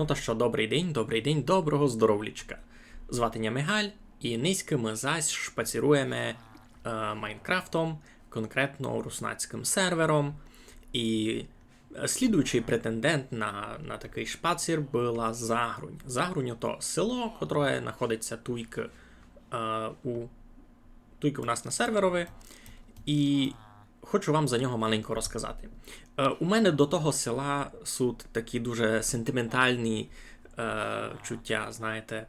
Ну та що, добрий день, добрий день, доброго здоровлічка. Звати ня Мигаль, і низько ми зась шпаціруємо е, Майнкрафтом, конкретно руснацьким сервером. І слідуючий претендент на, на такий шпацір була Загрунь. Загрунь то село, котре знаходиться туйк е, у туйк у нас на серверові. І хочу вам за нього маленько розказати. Е, у мене до того села суд такі дуже сентиментальні е, чуття, знаєте.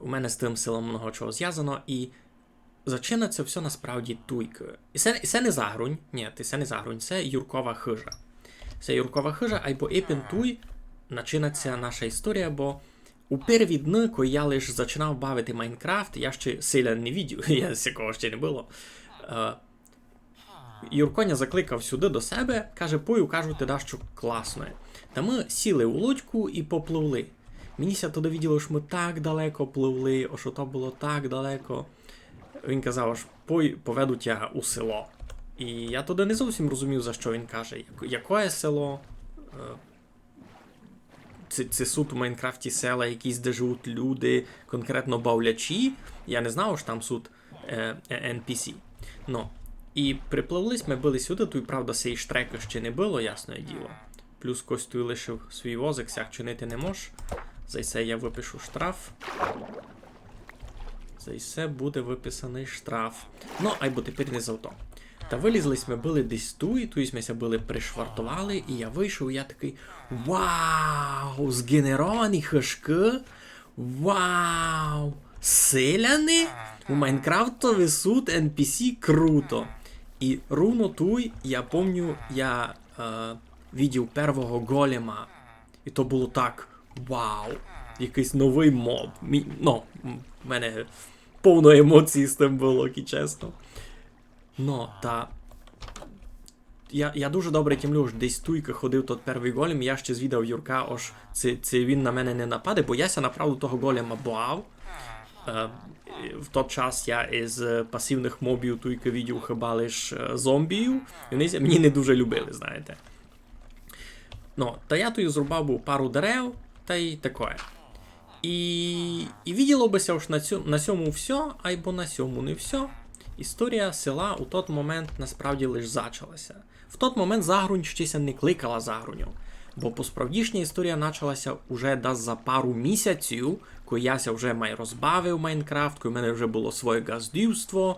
У мене з тим селом много чого зв'язано, і зачина це все насправді туйкою. І це, і це не загрунь, ні, це не загрунь, це Юркова хижа. Це Юркова хижа, або Епін Туй починається наша історія, бо у перві дни, коли я лише починав бавити Майнкрафт, я ще сильно не відів, я з якого ще не було. Е, Юрконя закликав сюди до себе, каже, пою, кажу, ти даш що класно. Та ми сіли у лодьку і попливли. Мені туди відділо, що ми так далеко пливли, о, що то було так далеко. Він казав, аж пой, поведу тяга у село. І я туди не зовсім розумів, за що він каже. Яко- Яке село? Е, Це, це суд у Майнкрафті села, якісь, де живуть люди, конкретно бавлячі. Я не знав, що там суд е, е, NPC. Ну, і припливлись, ми були сюди, тут, правда, сей штрека ще не було, ясне діло. Плюс Костю лишив свій возик, сяк чинити не мож. За це я випишу штраф. За це буде виписаний штраф. Ну, айбо тепер не за то. Та вилізлись ми були десь ту, і тусь ми ся були пришвартували, і я вийшов, і я такий Вау! Згенеровані хишки! Вау! Селяни? У Майнкрафтовий суд NPC круто. І руно туй, я помню, я е, відів первого голема. І то було так. Вау! Якийсь новий моб. Мі, ну, в мене повно емоцій з тим було, і чесно. Ну, та. Я, я дуже добре тімлю, ж десь туйка ходив тот перший голем, я ще звідав Юрка, ож це, це він на мене не нападе, бо я ся направду того голема бав. Е, в той час я із е, пасивних мобів туйка відів хіба лиш е, зомбію, вони мені не дуже любили, знаєте. Ну, та я тою зрубав був пару дерев, та й таке. І, і відділо бися ж на, цю, на цьому все, айбо на цьому не все. Історія села у той момент насправді лише зачалася. В той момент Загрунь щеся не кликала Загруню, бо посправдішня історія почалася уже десь за пару місяців, коли яся вже май розбавив Майнкрафт, коли в мене вже було своє газдівство.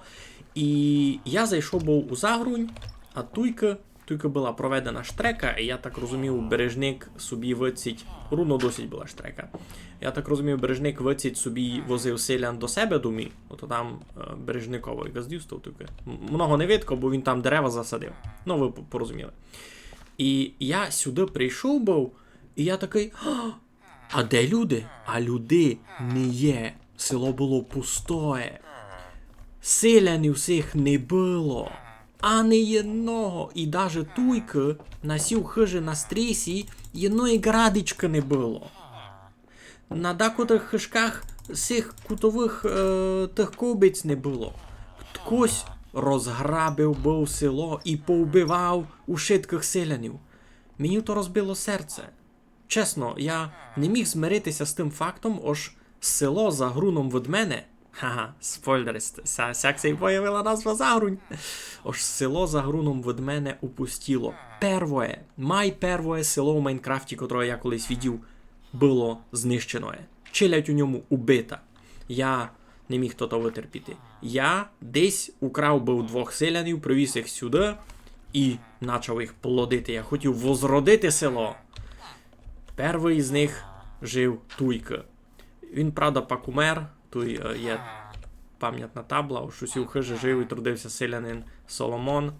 І я зайшов був у Загрунь, а туйка, туйка була проведена штрека, і я так розумів, бережник собі виціть. Руно досить була штрека. Я так розумію, бережник виціть собі возив селян до себе думі, ото там е, бережникове газдівство. М- Много не видко, бо він там дерева засадив. Ну, ви порозуміли. І я сюди прийшов був, і я такий. «А, де люди? А люди не є. Село було пустоє. Селянів всіх не було. А не одного. І даже туйки на сів хижі на стрісі єдної градички не було. На декотрих хишках цих кутових е, тих кубиць не було. Хтось розграбив був село і повбивав ушитких селянів. Мені то розбило серце. Чесно, я не міг змиритися з тим фактом, ож село за груном від мене. Ха-ха, спойлери, ся- сяк се й появила назва Загрунь. Ож село за груном від мене упустіло. Первое, май первое село в Майнкрафті, котре я колись відів, було знищене. Челядь у ньому убита. Я не міг то витерпіти. Я десь украв був двох селянів, привіз їх сюди і почав їх плодити. Я хотів возродити село. Перший з них жив Туйка. Він, правда, пак умер. Туй е, є пам'ятна табла, у Шусів хижі жив і трудився селянин Соломон.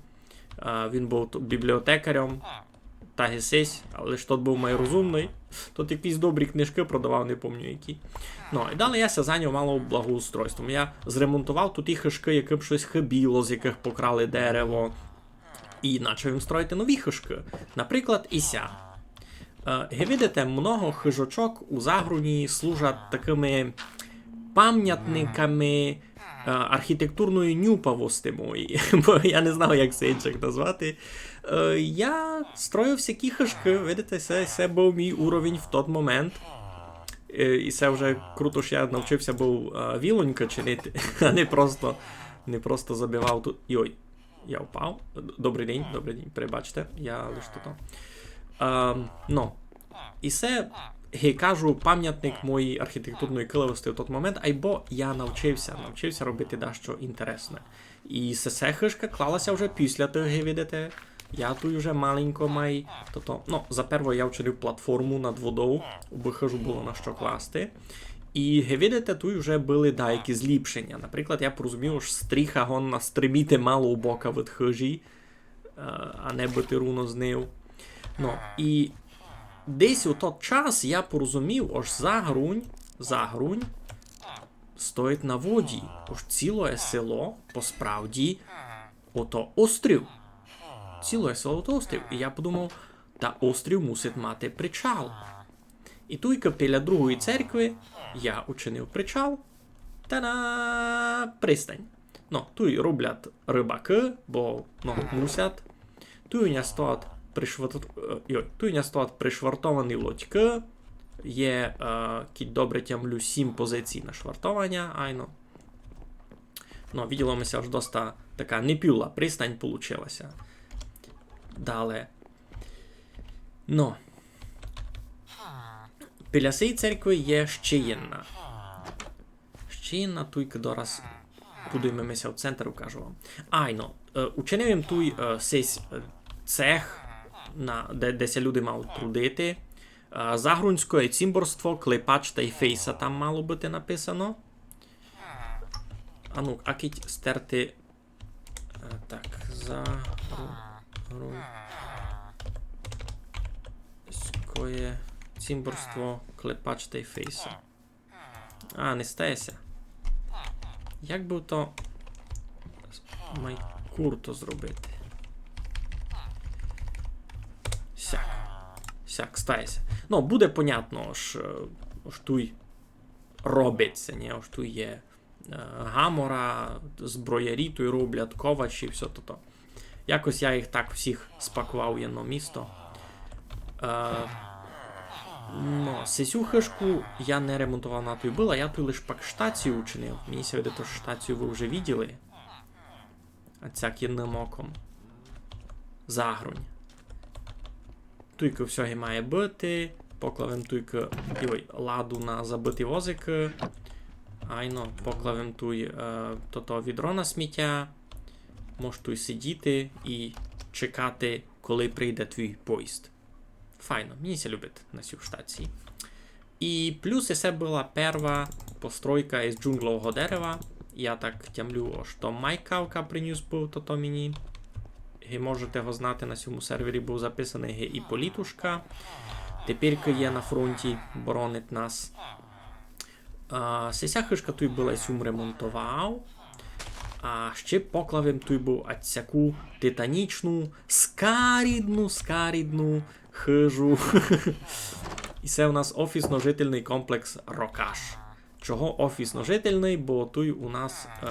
Е, Він був бібліотекарем та гесесь, але ж тот був майрозумний. Тут якісь добрі книжки продавав, не пам'ятаю які. Ну, і далі я зайняв мало благоустройством. Я зремонтував тут ті хишки, яким щось хибіло, з яких покрали дерево. І почав їм строїти нові хишки. Наприклад, Іся. Е, видите, много хижочок у Загруні служать такими пам'ятниками е, архітектурної нюпавості мої, бо я не знав, як це інших назвати. Е, Я строїв всякі хишки, видите, це, це був мій уровень в той момент. Е, І це вже круто, що я навчився був е, вілонька чинити, а не просто, не просто забивав тут. Йой, я впав. Добрий день, добрий день, перебачте, я лише тут. Ну, і це, я кажу, пам'ятник моєї архітектурної киливості в той момент, айбо я навчився, навчився робити дещо інтересне. І се хишка клалася вже після того, видите. Тут вже маленько май. Тобто, ну, за перво я вчинив платформу над водою, аби хижу було на що класти. І ви видите, тут вже були деякі зліпшення. Наприклад, я порозумів, що стріха гонна стрибіти мало у бока від хижі, а не бити руно з нив. Ну, і десь у той час я порозумів, аж загрунь, загрунь стоїть на воді. Ось ціле село, по справді, ото острів. Село острів. І я подумав, та острів мусить мати причал. І туйка біля другої церкви я учинив причал та на пристань. Ну, тут роблять рибаки, бо ну, мусять. Тут у нас стоять пришварт... пришвартовані лодьки. Є, е, кіть добре тямлю, сім позицій на швартовання, айно. Ну, виділося аж доста така непюла пристань получилася. Далі. Ну. Біля цієї церкви є. Ще jedna туйка дораз будуємося в центр, кажу вам. Айно, е, учинив туй е, сесь е, цех, на, де, де ся люди мають трудити. Е, Загрунське цімборство, клепач та й фейса там мало бути написано. А ну, акіть стерти. е, Так, загрунське цімборство, клепач та й фейса. А, не стається. Як би то майкурто зробити? Сяк. Сяк, стається. Ну, буде понятно, ж, е, ж туй робиться, ні, ось тут є е, гамора, зброярі той роблять, ковачі, все то. То. Якось я їх так всіх спакував в одно місто. Е, Ну, сесю хишку я не ремонтував на той була, я тут лише пак штацію учинив. Мені сьогодні ту штацію ви вже виділи. А ця кінним оком. Загрунь. Туйка всього має бути. Поклавим туйка ой, ладу на забитий возик. Айно, поклавим туй е, то відро на сміття. Можеш туй сидіти і чекати, коли прийде твій поїзд. Файно, мені це любить на цій штації. І плюс це була перша постройка із джунглового дерева. Я так тямлю, що майкавка приніс був то, то мені. Ви можете його знати, на цьому сервері був записаний і політушка. Тепер є на фронті, боронить нас. А, Сеся хишка тут була сюм ремонтував. А ще поклавим був ацяку титанічну, скарідну, скарідну хижу. І це у нас офісно-жительний комплекс Рокаш. Чого офісно-жительний? Бо тут у нас е,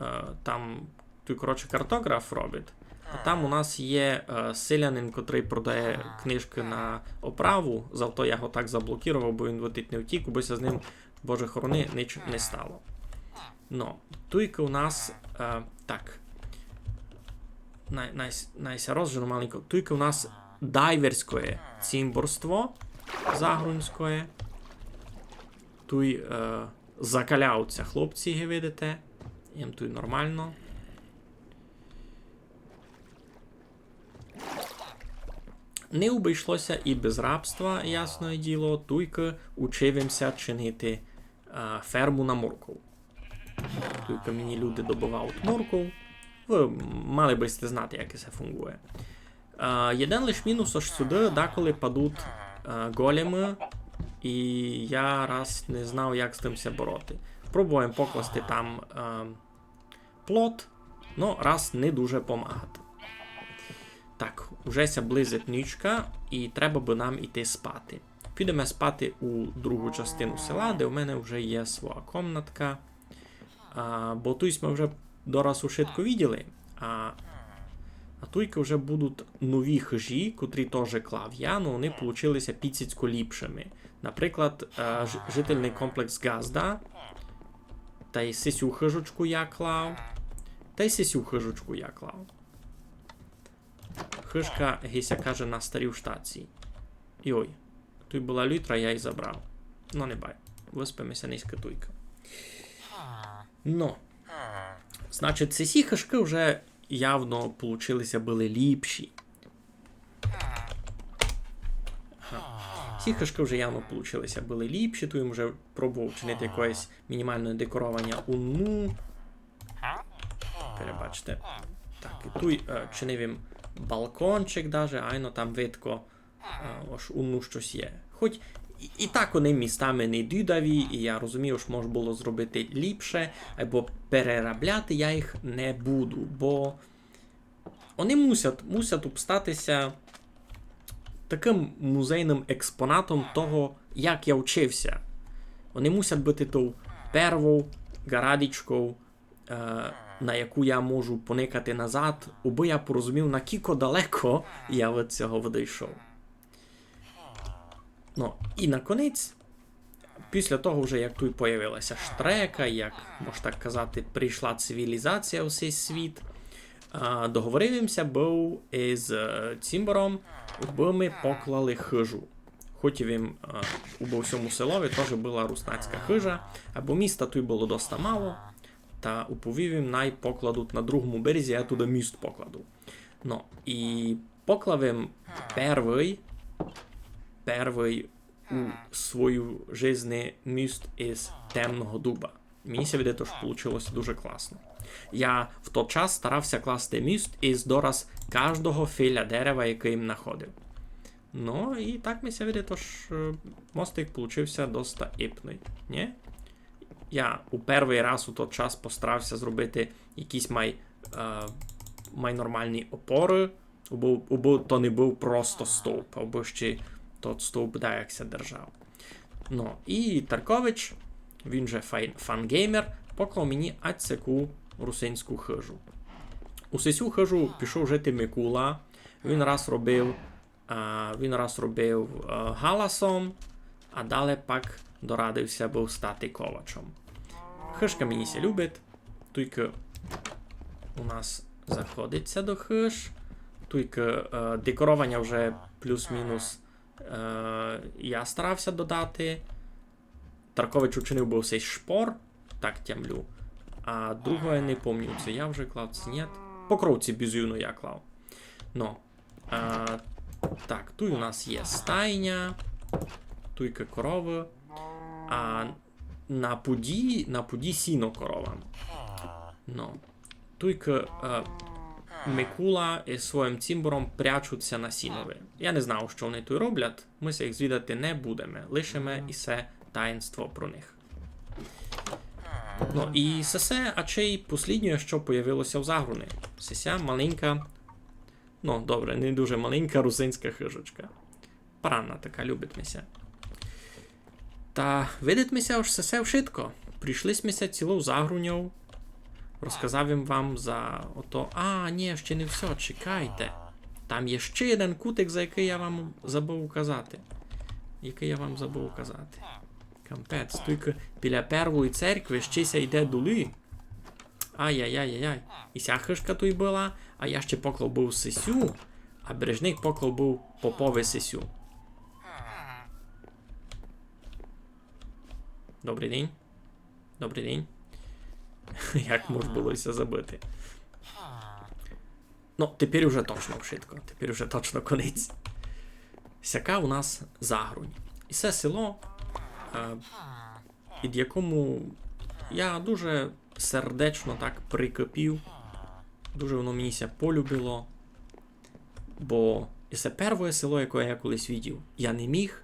е, там той, коротше, картограф робить. А там у нас є е, селянин, котрий продає книжки на оправу. Завто я його так заблокував, бо він летить не втік, бо з ним, боже хорони, ніч не стало. Ну, туйка у нас е, так. Най, най, найся розжену маленько. Туйка у нас дайверське цімборство загрунське. Туй е, закаляються хлопці, ви видите. Їм тут нормально. Не обійшлося і без рабства, ясне діло, туйка учивимося чинити е, ферму на морков. Туйка мені люди добувають морков. Ви мали би знати, як це фунгує. Е, Єдин лиш мінус, аж сюди деколи падуть е, големи, і я раз не знав, як з тим ся бороти. Пробуємо покласти там е, плот, но раз не дуже помагати. Так, уже близить нічка, і треба би нам іти спати. Підемо спати у другу частину села, де у мене вже є своя комнатка. А, бо тут ми вже дораз ушитку відділи. А, а туйки вже будуть нові хижі, котрі теж клав але вони получилися підсіцько ліпшими. Наприклад, е, жительний комплекс Газда, та й сисю хижучку я клав, та й сисю хижучку я клав. Хижка Гися каже на старій штації. І ой, тут була лютра, я її забрав. Ну, не бай. Виспимося низька туйка. Ну. Значить, ці всі хижки вже явно получилися були ліпші. Ці хижки вже явно получилися були ліпші, то їм вже пробував чинити якесь мінімальне декорування уну. Перебачте. Так, і тут е, чинив їм балкончик даже, айно там видко, е, ось уну щось є. Хоч і, так вони містами не дюдаві, і я розумію, що можна було зробити ліпше, або переробляти я їх не буду, бо вони мусять, мусять обстатися таким музейним експонатом того, як я вчився. Вони мусять бути ту перву гарадічку, е, на яку я можу поникати назад, аби я порозумів, накіко далеко я від цього відійшов. Ну, і на конець, після того, вже як тут появилася штрека, як можна так казати, прийшла цивілізація у цей світ, договорився був із е, Цімбором, аби ми поклали хижу. Хоч і він у всьому селові теж була руснацька хижа, або міста тут було доста мало, та уповів їм най на другому березі, я туди міст покладу. Ну, і поклав їм перший, перший у свою жизни міст із темного дуба. Мені віде, що вийшло дуже класно. Я в той час старався класти міст із дораз кожного філя дерева, який їм знаходив. Ну, і так ся віде, тож е, мостик получився доста іпний. Ні? Я у перший раз у той час постарався зробити якісь май, е, май нормальні опори, або, або то не був просто стовп, або ще тот стовп да, якся держав. Ну, і Таркович, він же фангеймер, поклав мені ацяку русинську хижу. У сесю хижу пішов жити Микула. Він раз робив, а, він раз робив а, галасом, а далі пак дорадився був стати ковачем. Хижка мені ся любить, тільки у нас заходиться до хиж, тільки е, декорування вже плюс-мінус я старався додати. Таркович учинив був цей шпор, так тямлю. А другого я не пам'ятаю, це я вже клав, це ні. Покровці бізюну я клав. Ну. А, так, тут у нас є стайня, туйка корови. А на пуді, на пуді сіно коровам. Ну. Туйка е, Микула із своїм цімбором прячуться на сінові. Я не знав, що вони тут роблять. Ми їх звідати не будемо. Лишимо і все таїнство про них. Ну і сесе, а чи й посліднє, що появилося в загруни. Сеся маленька. Ну, добре, не дуже маленька русинська хижочка. Паранна така, любить мися. Та видить мися аж сесе вшитко. Прийшли мися цілу загруньов. Розказав їм вам за ото. А, ні, ще не все, чекайте. Там є ще один кутик, за який я вам забув указати. Який я вам забув указати. Кампець, тільки біля первої церкви щеся йде дули. Ай-яй-яй-яй. І ся хишка тут була, а я ще поклав був сисю, а бережник поклав був попове сисю. Добрий день. Добрий день. Як можна було ся забити? Ну, тепер уже точно вшитко, тепер уже точно конець. Сяка у нас загрунь. І це село, е, під якому я дуже сердечно так прикипів. Дуже воно мені ся полюбило. Бо це перше село, яке я колись відів. Я не міг,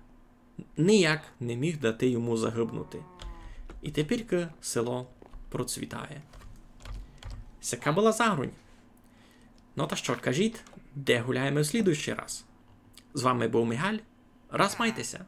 ніяк не міг дати йому загибнути. І тепер село процвітає. Сяка була загрунь. Ну та що, кажіть, де гуляємо в слідуючий раз? З вами був Мигаль. Раз майтеся!